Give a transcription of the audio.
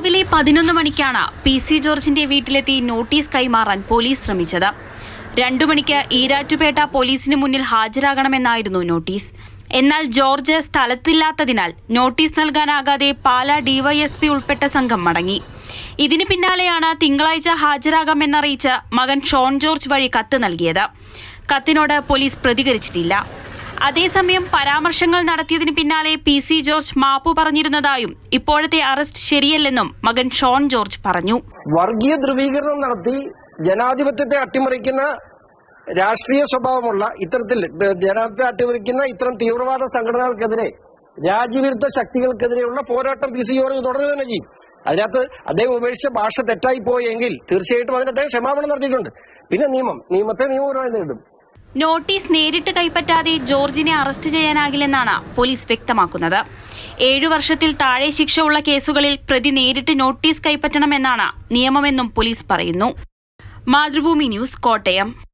പതിനൊന്ന് മണിക്കാണ് P C ജോർജിന്റെ വീട്ടിലെത്തി നോട്ടീസ് കൈമാറാൻ പോലീസ് ശ്രമിച്ചത്. രണ്ടു മണിക്ക് ഈരാറ്റുപേട്ട പോലീസിന് മുന്നിൽ ഹാജരാകണമെന്നായിരുന്നു നോട്ടീസ്. എന്നാൽ ജോർജ് സ്ഥലത്തില്ലാത്തതിനാൽ നോട്ടീസ് നൽകാനാകാതെ പാലാ ഡിവൈഎസ്പി ഉൾപ്പെട്ട സംഘം മടങ്ങി. ഇതിന് പിന്നാലെയാണ് തിങ്കളാഴ്ച ഹാജരാകാമെന്നറിയിച്ച് മകൻ ഷോൺ ജോർജ് വഴി കത്ത് നൽകിയത്. കത്തിനോട് പോലീസ് പ്രതികരിച്ചിട്ടില്ല. അതേസമയം പരാമർശങ്ങൾ നടത്തിയതിന് പിന്നാലെ പി സി ജോർജ് മാപ്പു പറഞ്ഞിരുന്നതായും ഇപ്പോഴത്തെ അറസ്റ്റ് ശരിയല്ലെന്നും മകൻ ഷോൺ ജോർജ് പറഞ്ഞു. വർഗീയ ധ്രുവീകരണം നടത്തി ജനാധിപത്യത്തെ അട്ടിമറിക്കുന്ന രാഷ്ട്രീയ സ്വഭാവമുള്ള ഇത്തരത്തിൽ ജനാധിപത്യത്തെ അട്ടിമറിക്കുന്ന ഇത്തരം തീവ്രവാദ സംഘടനകൾക്കെതിരെ രാജ്യവിരുദ്ധ ശക്തികൾക്കെതിരെയുള്ള പോരാട്ടം പി സി ജോർജ് തുടരുക തന്നെ ചെയ്യും. അതിനകത്ത് അദ്ദേഹം ഉപേക്ഷിച്ച ഭാഷ തെറ്റായി പോയെങ്കിൽ തീർച്ചയായിട്ടും അതിന് അദ്ദേഹം ക്ഷമാപണം നടത്തിയിട്ടുണ്ട്. പിന്നെ നിയമം നിയമത്തെ നിയമപരമായി നേരിടും. നോട്ടീസ് നേരിട്ട് കൈപ്പറ്റാതെ ജോർജിനെ അറസ്റ്റ് ചെയ്യാനാകില്ലെന്നാണ് പോലീസ് വ്യക്തമാക്കുന്നത്. ഏഴു വർഷത്തിൽ താഴെ ശിക്ഷ ഉള്ള കേസുകളിൽ പ്രതി നേരിട്ട് നോട്ടീസ് കൈപ്പറ്റണമെന്നാണ് നിയമമെന്നും പോലീസ് പറയുന്നു. മാതൃഭൂമി ന്യൂസ് കോട്ടയം.